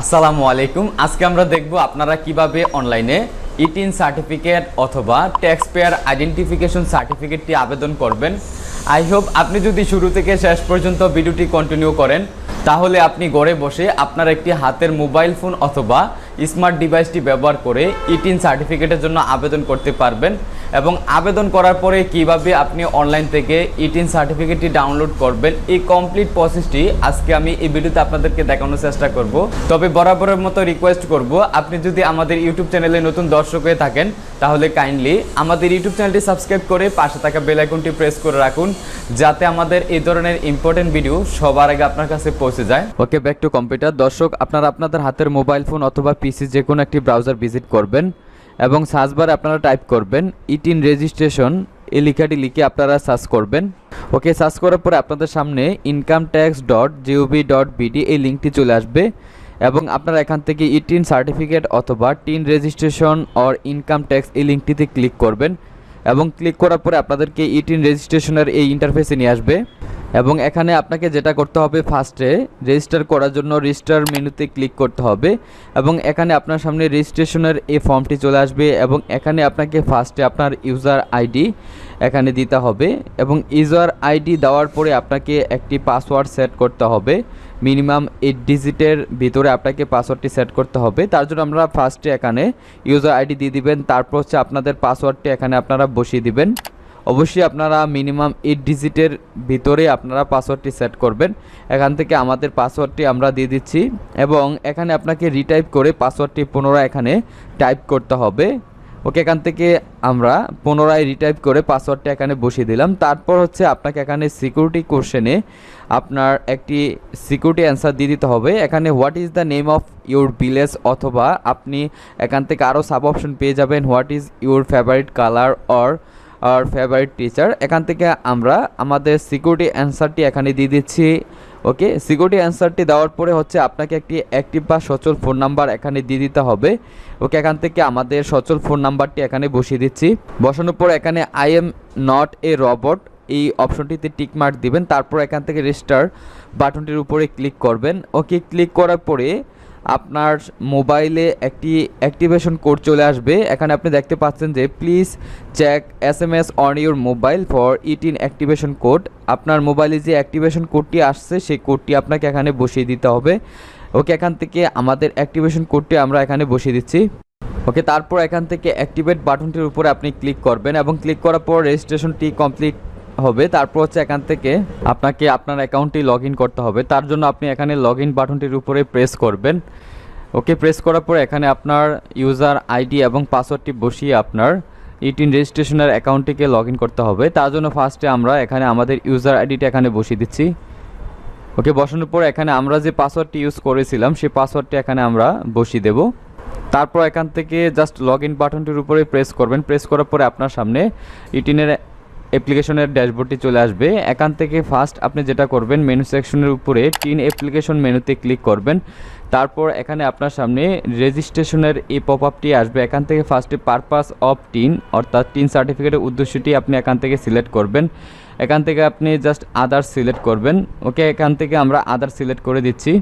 আসসালামু আলাইকুম। আজকে আমরা দেখব আপনারা কীভাবে অনলাইনে ইটিন সার্টিফিকেট অথবা ট্যাক্স পেয়ার আইডেন্টিফিকেশন সার্টিফিকেটটি আবেদন করবেন। আই হোপ আপনি যদি শুরু থেকে শেষ পর্যন্ত ভিডিওটি কন্টিনিউ করেন, তাহলে আপনি ঘরে বসে আপনার একটি হাতের মোবাইল ফোন অথবা স্মার্ট ডিভাইসটি ব্যবহার করে ইটিন সার্টিফিকেটের জন্য আবেদন করতে পারবেন এবং আবেদন করার পরে কীভাবে আপনি অনলাইন থেকে ইটিন সার্টিফিকেটটি ডাউনলোড করবেন, এই কমপ্লিট প্রসেসটি আজকে আমি এই ভিডিওতে আপনাদেরকে দেখানোর চেষ্টা করব। তবে বরাবরের মতো রিকোয়েস্ট করব, আপনি যদি আমাদের ইউটিউব চ্যানেলে নতুন দর্শক হয়ে থাকেন, তাহলে কাইন্ডলি আমাদের ইউটিউব চ্যানেলটি সাবস্ক্রাইব করে পাশে থাকা বেল আইকনটি প্রেস করে রাখুন, যাতে আমাদের এই ধরনের ইম্পর্টেন্ট ভিডিও সবার আগে আপনার কাছে পৌঁছে যায়। ওকে ব্যাক টু কম্পিউটার দর্শক, আপনারা আপনাদের হাতের মোবাইল ফোন অথবা পিসি যে কোনো একটি ব্রাউজার ভিজিট করবেন এবং সার্চ বারে আপনারা টাইপ করবেন ইটিন রেজিস্ট্রেশন এই লেখাটি লিখে আপনারা সার্চ করবেন। ওকে সার্চ করার পরে আপনাদের সামনে income tax dot GOV dot BD এই লিঙ্কটি চলে আসবে এবং আপনারা এখান থেকে ইটিন সার্টিফিকেট অথবা TIN registration or income tax এই লিঙ্কটিতে ক্লিক করবেন এবং ক্লিক করার পরে আপনাদেরকে ইটিন রেজিস্ট্রেশনের এই ইন্টারফেসে নিয়ে আসবে। এবং এখানে আপনাকে যেটা করতে হবে ফার্স্টে রেজিস্টার করার জন্য রেজিস্টার মেনুতে ক্লিক করতে হবে এবং এখানে আপনার সামনে রেজিস্ট্রেশনের এই ফর্মটি চলে আসবে এবং এখানে আপনাকে ফার্স্টে আপনার ইউজার আইডি এখানে দিতে হবে এবং ইউজার আইডি দেওয়ার পরে আপনাকে একটি পাসওয়ার্ড সেট করতে হবে। মিনিমাম এইট ডিজিটের ভিতরে আপনাকে পাসওয়ার্ডটি সেট করতে হবে। তার জন্য আমরা ফার্স্টে এখানে ইউজার আইডি দিয়ে দিবেন, তারপর হচ্ছে আপনাদের পাসওয়ার্ডটি এখানে আপনারা বসিয়ে দিবেন। অবশ্যই আপনারা মিনিমাম এইট ডিজিটের ভিতরে আপনারা পাসওয়ার্ডটি সেট করবেন। এখান থেকে আমাদের পাসওয়ার্ডটি আমরা দিয়ে দিচ্ছি এবং এখানে আপনাকে রিটাইপ করে পাসওয়ার্ডটি পুনরায় এখানে টাইপ করতে হবে। ওকে এখান থেকে আমরা পুনরায় রিটাইপ করে পাসওয়ার্ডটা এখানে বসিয়ে দিলাম। তারপর হচ্ছে আপনাকে এখানে সিকিউরিটি কোশ্চেনে আপনার একটি সিকিউরিটি অ্যান্সার দিয়ে দিতে হবে। এখানে what is the name of your village অথবা আপনি এখান থেকে আরও সাব অপশন পেয়ে যাবেন। What is your favourite colour or R favourite teacher এখান থেকে আমরা আমাদের সিকিউরিটি অ্যান্সারটি এখানে দিয়ে দিচ্ছি ওকে সিকিউরিটি অ্যান্সারটি দেওয়ার পরে হচ্ছে আপনাকে একটি অ্যাক্টিভ বা সচল ফোন নাম্বার এখানে দিয়ে দিতে হবে ওকে এখান থেকে আমাদের সচল ফোন নাম্বারটি এখানে বসিয়ে দিচ্ছি। বসানোর পর এখানে I am not a robot এই অপশনটিতে টিক মার্ক দিবেন। তারপর এখান থেকে রেজিস্টার বাটনটির উপরে ক্লিক করবেন ওকে ক্লিক করার পরে আপনার মোবাইলে একটি অ্যাক্টিভেশন কোড চলে আসবে। এখানে আপনি দেখতে পাচ্ছেন যে, please check S M S on your mobile for eTIN activation code. আপনার মোবাইলে যে অ্যাক্টিভেশন কোডটি আসছে, সেই কোডটি আপনাকে এখানে বসিয়ে দিতে হবে। ওকে, এখান থেকে আমাদের অ্যাক্টিভেশন কোডটি আমরা এখানে বসিয়ে দিচ্ছি। ওকে, তারপর এখান থেকে অ্যাক্টিভেট বাটনটির উপরে আপনি ক্লিক করবেন এবং ক্লিক করার পর রেজিস্ট্রেশনটি কমপ্লিট হবে, তারপর হচ্ছে এখান থেকে আপনাকে আপনার অ্যাকাউন্টটি লগ করতে হবে। তার জন্য আপনি এখানে লগ ইন বাটনটির উপরে প্রেস করবেন। ওকে, প্রেস করার পর এখানে আপনার ইউজার আইডি এবং পাসওয়ার্ডটি বসিয়ে আপনার ইটিন রেজিস্ট্রেশনের অ্যাকাউন্টটিকে লগ করতে হবে। তার জন্য ফার্স্টে আমরা এখানে আমাদের ইউজার আইডিটা এখানে বসিয়ে দিচ্ছি। ওকে, বসানোর পর এখানে আমরা যে পাসওয়ার্ডটি ইউজ করেছিলাম, সেই পাসওয়ার্ডটি এখানে আমরা বসিয়ে দেব। তারপর এখান থেকে জাস্ট লগ ইন বাটনটির উপরে প্রেস করবেন। প্রেস করার পরে আপনার সামনে ইটিনের অ্যাপ্লিকেশনের ড্যাশবোর্ডটি চলে আসবে। এখান থেকে ফার্স্ট আপনি যেটা করবেন মেনু সেকশনের উপরে টিন অ্যাপ্লিকেশন মেনুতে ক্লিক করবেন। তারপর এখানে আপনার সামনে রেজিস্ট্রেশনের এই পপ আপটি আসবে। এখান থেকে ফার্স্টে পারপাস অফ টিন অর্থাৎ টিন সার্টিফিকেটের উদ্দেশ্যটি আপনি এখান থেকে সিলেক্ট করবেন। এখান থেকে আপনি জাস্ট আদার সিলেক্ট করবেন। ওকে এখান থেকে আমরা আদার সিলেক্ট করে দিচ্ছি।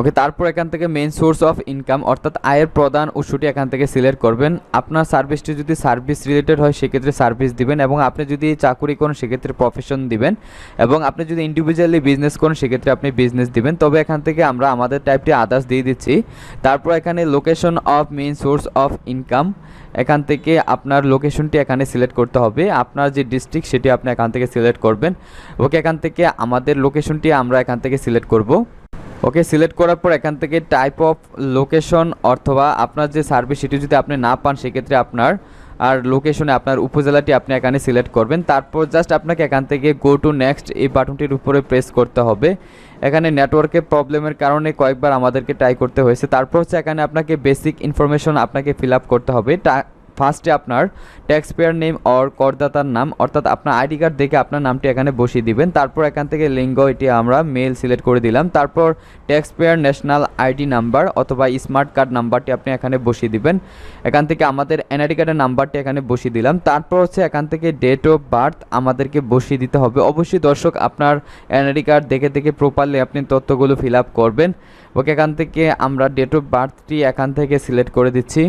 ওকে তারপর এখান থেকে মেইন সোর্স অফ ইনকাম অর্থাৎ আয়ের প্রধান উৎসটি এখান থেকে সিলেক্ট করবেন। আপনার সার্ভিসটি যদি সার্ভিস রিলেটেড হয়, সেক্ষেত্রে সার্ভিস দিবেন এবং আপনি যদি চাকুরি করেন, সেক্ষেত্রে প্রফেশন দিবেন এবং আপনি যদি ইন্ডিভিজুয়ালি বিজনেস করেন, সেক্ষেত্রে আপনি বিজনেস দিবেন। তবে এখান থেকে আমরা আমাদের টাইপটি আদার্স দিয়ে দিচ্ছি। তারপর এখানে location of main source of income এখান থেকে আপনার লোকেশনটি এখানে সিলেক্ট করতে হবে। আপনার যে ডিস্ট্রিক্ট সেটি আপনি এখান থেকে সিলেক্ট করবেন। ওকে এখান থেকে আমাদের লোকেশনটি আমরা এখান থেকে সিলেক্ট করব। ওকে সিলেক্ট করার পর এখান থেকে টাইপ অফ লোকেশন অথবা আপনার যে সার্ভিস সেটি যদি আপনি না পান, সেক্ষেত্রে আপনার আর লোকেশনে আপনার উপজেলাটি আপনি এখানে সিলেক্ট করবেন। তারপর জাস্ট আপনাকে এখান থেকে গো টু নেক্সট এই বাটনটির উপরে প্রেস করতে হবে। এখানে নেটওয়ার্কের প্রবলেমের কারণে কয়েকবার আমাদেরকে ট্রাই করতে হয়েছে। তারপর হচ্ছে এখানে আপনাকে বেসিক ইনফরমেশন আপনাকে ফিল আপ করতে হবে। ফার্স্টে আপনার ট্যাক্স পেয়ার নেম অর করদাতার নাম, অর্থাৎ আপনার আইডি কার্ড দেখে আপনার নামটি এখানে বসিয়ে দিবেন। তারপর এখান থেকে লিঙ্গ এটি আমরা মেল সিলেক্ট করে দিলাম। তারপর tax payer national ID number অথবা স্মার্ট কার্ড নাম্বারটি আপনি এখানে বসিয়ে দিবেন। এখান থেকে আমাদের এনআইডি কার্ডের নাম্বারটি এখানে বসিয়ে দিলাম। তারপর হচ্ছে এখান থেকে ডেট অফ বার্থ আমাদেরকে বসিয়ে দিতে হবে। অবশ্যই দর্শক, আপনার এনআইডি কার্ড দেখে দেখে প্রপারলি আপনি তথ্যগুলো ফিল আপ করবেন। ওকে এখান থেকে আমরা ডেট অফ বার্থটি এখান থেকে সিলেক্ট করে দিচ্ছি।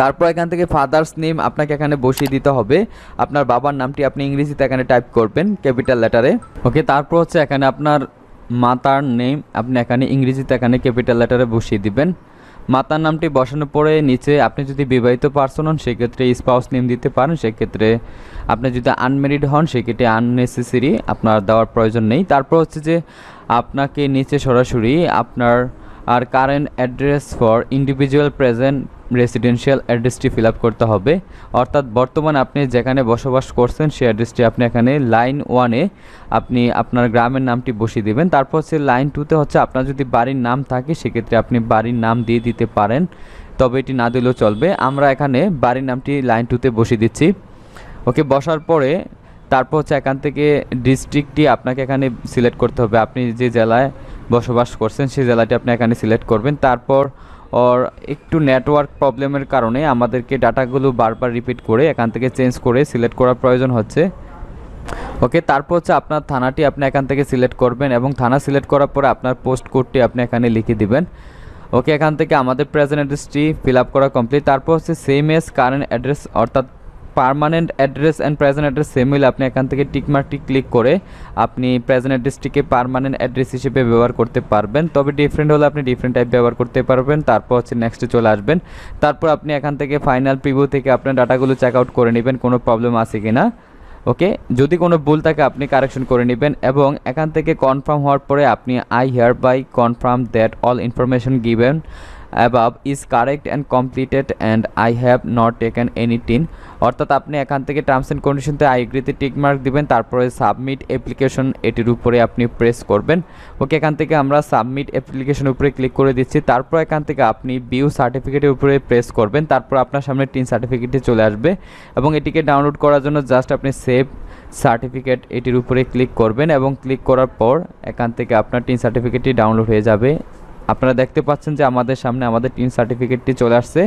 তারপর এখান থেকে ফাদার্স নেম আপনাকে এখানে বসিয়ে দিতে হবে। আপনার বাবার নামটি আপনি ইংরেজিতে এখানে টাইপ করবেন ক্যাপিটাল লেটারে ওকে তারপর হচ্ছে এখানে আপনার মাতার নেম আপনি এখানে ইংরেজিতে এখানে ক্যাপিটাল লেটারে বসিয়ে দিবেন। মাতার নামটি বসানোর পরে নিচে আপনি যদি বিবাহিত পার্সন হন, সেক্ষেত্রে স্পাউস নেম দিতে পারেন। সেক্ষেত্রে আপনি যদি আনমেরিড হন, সেক্ষেত্রে আননেসেসারি আপনার দেওয়ার প্রয়োজন নেই। তারপর হচ্ছে যে আপনাকে নিচে সরাসরি আপনার আর current address for individual present residential অ্যাড্রেসটি ফিল করতে হবে। অর্থাৎ বর্তমানে আপনি যেখানে বসবাস করছেন, সেই অ্যাড্রেসটি আপনি এখানে লাইন ওয়ানে আপনি আপনার গ্রামের নামটি বসিয়ে দেবেন। তারপর হচ্ছে লাইন টুতে হচ্ছে আপনার যদি বাড়ির নাম থাকে, সেক্ষেত্রে আপনি বাড়ির নাম দিয়ে দিতে পারেন। তবে এটি না দিলেও চলবে। আমরা এখানে বাড়ির নামটি লাইন টুতে বসিয়ে দিচ্ছি। ওকে, বসার পরে তারপর হচ্ছে এখান থেকে ডিস্ট্রিক্টটি আপনাকে এখানে সিলেক্ট করতে হবে। আপনি যে জেলায় বসবাস করছেন, সেই জেলাটি আপনি এখানে সিলেক্ট করবেন। তারপর ওর একটু নেটওয়ার্ক প্রবলেমের কারণে আমাদেরকে ডাটাগুলো বারবার রিপিট করে, এখান থেকে চেঞ্জ করে সিলেক্ট করার প্রয়োজন হচ্ছে। ওকে তারপর হচ্ছে আপনার থানাটি আপনি এখান থেকে সিলেক্ট করবেন এবং থানা সিলেক্ট করার পরে আপনার পোস্ট কোডটি আপনি এখানে লিখে দিবেন। ওকে এখান থেকে আমাদের প্রেজেন্ট অ্যাড্রেসটি ফিল আপ করা কমপ্লিট তারপর হচ্ছে সেম এস কারেন্ট অ্যাড্রেস অর্থাৎ permanent address and present address same হলে আপনি এখান থেকে টিকমার্কটি ক্লিক করে আপনি প্রেজেন্ট অ্যাড্রেসটিকে পার্মানেন্ট অ্যাড্রেস হিসেবে ব্যবহার করতে পারবেন। তবে ডিফারেন্ট হলে আপনি ডিফারেন্ট টাইপ ব্যবহার করতে পারবেন। তারপর হচ্ছে নেক্সটে চলে আসবেন। তারপর আপনি এখান থেকে ফাইনাল প্রিভিউ থেকে আপনার ডাটাগুলো চেক আউট করে নেবেন, কোনো প্রবলেম আছে কি না ওকে যদি কোনো ভুল থাকে, আপনি কারেকশন করে নেবেন এবং এখান থেকে কনফার্ম হওয়ার পরে আপনি I hereby confirm that all information given above is correct and completed and I have not taken any TIN অর্থাৎ আপনি এখান থেকে টার্মস অ্যান্ড কন্ডিশনতে আই এগ্রিতে টিক মার্ক দিবেন, তারপরে সাবমিট অ্যাপ্লিকেশন এটির উপরে আপনি প্রেস করবেন। ওকে এখান থেকে আমরা সাবমিট অ্যাপ্লিকেশন উপরে ক্লিক করে দিচ্ছি। তারপর এখান থেকে আপনি বিউ সার্টিফিকেটের উপরে প্রেস করবেন। তারপর আপনার সামনে টিন সার্টিফিকেটটি চলে আসবে এবং এটিকে ডাউনলোড করার জন্য জাস্ট আপনি সেভ সার্টিফিকেট এটির উপরে ক্লিক করবেন এবং ক্লিক করার পর এখান থেকে আপনার টিন সার্টিফিকেটটি ডাউনলোড হয়ে যাবে। আপনারা দেখতে পাচ্ছেন যে আমাদের সামনে আমাদের টিন সার্টিফিকেটটি চলে আসছে।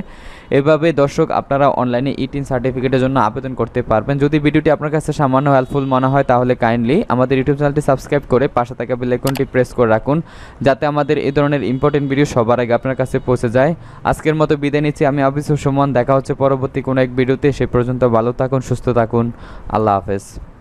এভাবে দর্শক আপনারা অনলাইনে ই টিন সার্টিফিকেটের জন্য আবেদন করতে পারবেন। যদি ভিডিওটি আপনার কাছে সামান্য হেল্পফুল মনে হয় তাহলে কাইন্ডলি আমাদের ইউটিউব চ্যানেলটি সাবস্ক্রাইব করে পাশে থাকা বেলাইকনটি প্রেস করে রাখুন, যাতে আমাদের এই ধরনের ইম্পর্টেন্ট ভিডিও সবার আগে আপনার কাছে পৌঁছে যায়। আজকের মতো বিদায় নিচ্ছি, আমি আবিসুর সুমন, দেখা হচ্ছে পরবর্তী কোনো এক ভিডিওতে সে পর্যন্ত ভালো থাকুন, সুস্থ থাকুন। আল্লাহ হাফেজ।